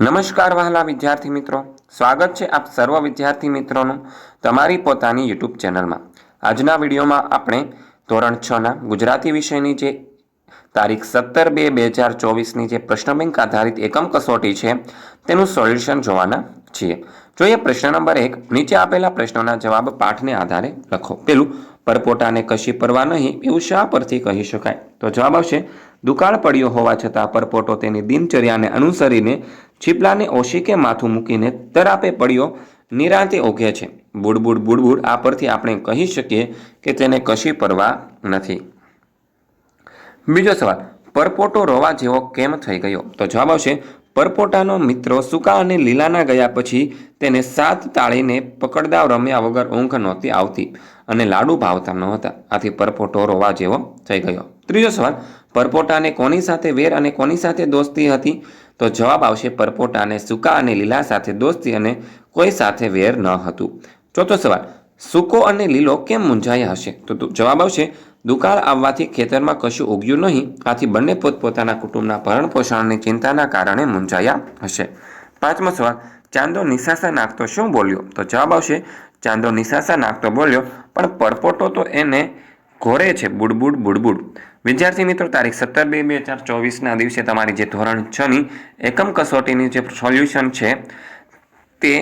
નમસ્કાર વહાલા વિદ્યાર્થી મિત્રો. સ્વાગત છે આપ સર્વ વિદ્યાર્થી મિત્રોનું તમારી પોતાની યુટ્યુબ ચેનલમાં. આજના વિડીયોમાં આપણે ધોરણ છના ગુજરાતી વિષયની જે તારીખ સત્તર બે બે હજાર ચોવીસની જે પ્રશ્ન બેંક આધારિત એકમ કસોટી છે, તેનું સોલ્યુશન જોવાના છીએ. જોઈએ પ્રશ્ન નંબર એક. નીચે આપેલા પ્રશ્નોના જવાબ પાઠને આધારે લખો. પેલું, પરપોટાને કશી પરવા નહીં એવું શા પરથી કહી શકાય? તો જવાબ આવશે દુકાળ પડ્યો હોવા છતાં પરપોટો તેની દિનચર્યાને અનુસરીને છીપલાને ઓશીકે માથું મૂકીને તરાપે પડ્યો, નિરાંતે ઓઘે છે. બુડબુડ બુડબુડ આ પરથી આપણે કહી શકીએ કે તેને કશી પરવા નથી. બીજો સવાલ, પરપોટો રોવા જેવો કેમ થઈ ગયો? તો જવાબ આવશે, પરપોટાનો મિત્રો સૂકા અને લીલાના ગયા પછી તેને સાત તાળીને પકડદાવ રમ્યા વગર ઊંઘ નહોતી આવતી અને લાડુ ભાવતા નહોતા. આથી પરપોટો રોવા જેવો થઈ ગયો. ત્રીજો સવાલ પરપોટાને કોની સાથે વેર અને કોની સાથે દોસ્તી હતી? તો જવાબ આવશે પરપોટાને સૂકા અને લીલા સાથે દોસ્તી અને કોઈ સાથે વેર ન હતું. ચોથો સવાલ, સૂકો અને લીલો કેમ મૂંઝાયા હશે? તો જવાબ આવશે, દુકાળ આવવાથી ખેતરમાં કશું ઉગ્યું નહીં, આથી બંને પોતપોતાના કુટુંબના ભરણ પોષણની ચિંતાના કારણે મૂંઝાયા હશે. પાંચમો સવાલ, ચાંદો નિશાસા નાખતો શું બોલ્યો? તો જવાબ આવશે, ચાંદો નિશાસા નાખતો બોલ્યો, પણ પરપોટો તો એને ઘોરે છે બુડબુડ બુડબુડ. વિદ્યાર્થી મિત્રો, તારીખ સત્તર બે બે હજાર ચોવીસના દિવસે તમારી જે ધોરણ છની એકમ કસોટીની જે સોલ્યુશન છે તે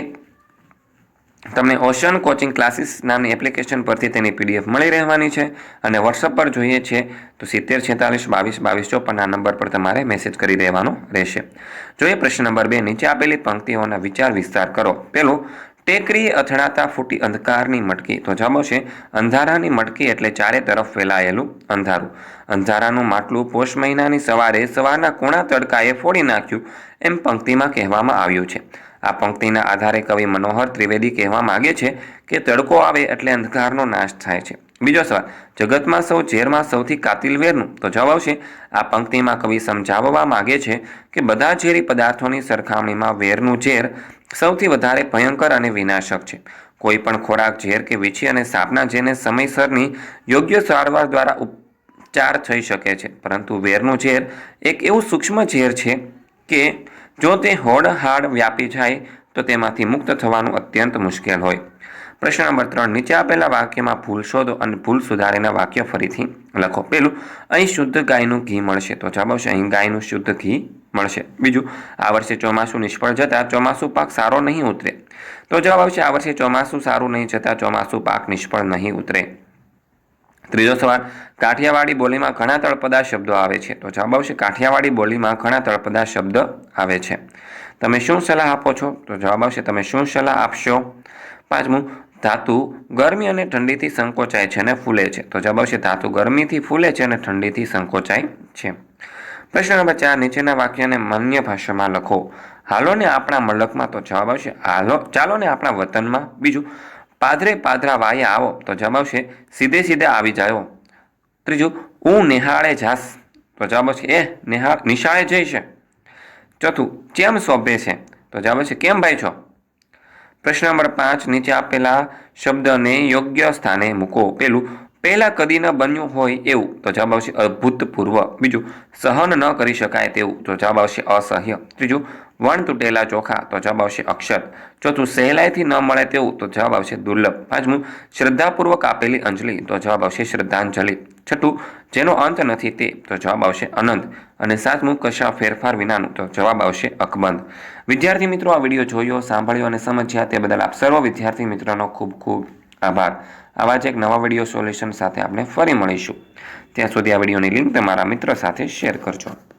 તમને ઓશન કોચિંગ ક્લાસીસ નામની એપ્લિકેશન પરથી તેની પીડીએફ મળી રહેવાની છે અને વોટ્સઅપ પર જોઈએ છે તો સિત્તેર છેતાલીસ બાવીસ બાવીસ ચોપન આ નંબર પર તમારે મેસેજ કરી દેવાનો રહેશે. જોઈએ પ્રશ્ન નંબર બે, નીચે આપેલી પંક્તિઓના વિચાર વિસ્તાર કરો. પેલું ટેકરી અથડાતા ફૂટી અંધકારની મટકી તો જવાબ છે. અંધારાની મટકી એટલે ચારે તરફ ફેલાયેલું અંધારું. અંધારાનું માટલું પોષ મહિનાની સવારે સવારના કોણા તડકાએ ફોડી નાખ્યું એમ પંક્તિમાં કહેવામાં આવ્યું છે. આ પંક્તિના આધારે કવિ મનોહર ત્રિવેદી કહેવા માગે છે કે તડકો આવે એટલે અંધકારનો નાશ થાય છે. બીજો સવાલ, જગતમાં સૌ ઝેરમાં સૌથી કાતિલ વેરનું? તો જવાબ આવશે, આ પંક્તિમાં કવિ સમજાવવા માગે છે કે બધા ઝેરી પદાર્થોની સરખામણીમાં વેરનું ઝેર સૌથી વધારે ભયંકર અને વિનાશક છે. કોઈ પણ ખોરાક, ઝેર કે વીછી અને સાપના જેને સમયસરની યોગ્ય સારવાર દ્વારા ઉપચાર થઈ શકે છે. પરંતુ વેરનું ઝેર એક એવું સૂક્ષ્મ ઝેર છે કે જો તે હોડ, હાડ વ્યાપી જાય તો તેમાંથી મુક્ત થવાનું અત્યંત મુશ્કેલ હોય. પ્રશ્ન નંબર ત્રણ, નીચે આપેલા વાક્યમાં ભૂલ શોધો અને ભૂલ સુધારીને વાક્ય ફરીથી લખો. પેલું અહીં શુદ્ધ ગાયનું ઘી મળશે. તો જવાબ આવશે, અહીં ગાયનું શુદ્ધ ઘી મળશે. બીજું, આ વર્ષે ચોમાસું નિષ્ફળ જતાં ચોમાસું પાક સારો નહીં ઉતરે. તો જવાબ આવશે, આ વર્ષે ચોમાસું સારું નહીં જતાં ચોમાસું પાક નિષ્ફળ નહીં ઉતરે. ત્રીજો સવાલ, કાઠિયાવાડી બોલીમાં ઘણા તળપદા શબ્દો આવે છે. તો જવાબ આવશે, કાઠિયાવાડી બોલીમાં ઘણા તળપદા શબ્દ આવે છે. તમે શું સલાહ આપો છો? તો જવાબ આવશે, તમે શું સલાહ આપશો? પાંચમું ધાતુ ગરમી અને ઠંડીથી સંકોચાય છે અને ફૂલે છે. તો જવાબ આવશે, ધાતુ ગરમીથી ફૂલે છે અને ઠંડીથી સંકોચાય છે. પ્રશ્ન નંબર ચાર, નીચેના વાક્યને માન્ય ભાષામાં લખો. હાલો ને આપણા મલકમાં તો જવાબ આવશે, હાલો, ચાલો ને આપણા વતનમાં. બીજું, પાદરે પાદરા વાયા આવો. તો જવાબ આવશે, સીધે સીધે આવી જાયો ત્રીજું, હું નિહાળે જાસ. તો જવાબ આવશે, એ નિહાળ નિશાળે જઈશે. ચોથું કેમ શોભે છે? તો જવાબ આવશે, કેમ ભાઈ છો? પ્રશ્ન નંબર પાંચ, નીચે આપેલા શબ્દને યોગ્ય સ્થાને મૂકો. પેલું, પહેલાં કદી ન બન્યું હોય એવું. તો જવાબ આવશે અભૂતપૂર્વ. બીજું, સહન ન કરી શકાય તેવું. તો જવાબ આવશે અસહ્ય. ત્રીજું વણ તૂટેલા ચોખા, તો જવાબ આવશે અક્ષર ચોથું સહેલાઈથી ન મળે તેવું, તો જવાબ આવશે દુર્લભ. પાંચમું શ્રદ્ધાપૂર્વક આપેલી અંજલિ, તો જવાબ આવશે શ્રદ્ધાંજલિ. છઠ્ઠું, જેનો અંત નથી તે, તો જવાબ આવશે અનંત. અને સાતમું, કશા ફેરફાર વિનાનું, તો જવાબ આવશે અકબંધ. વિદ્યાર્થી મિત્રો, આ વીડિયો જોયો, સાંભળ્યો અને સમજ્યા તે બદલ આપ સર્વ વિદ્યાર્થી મિત્રોનો ખૂબ ખૂબ આભાર. આવા જ એક નવા વીડિયો સોલ્યુશન સાથે આપણે ફરી મળીશું. ત્યાં સુધી આ વિડીયોની લિંક તમારા મિત્ર સાથે શેર કરજો.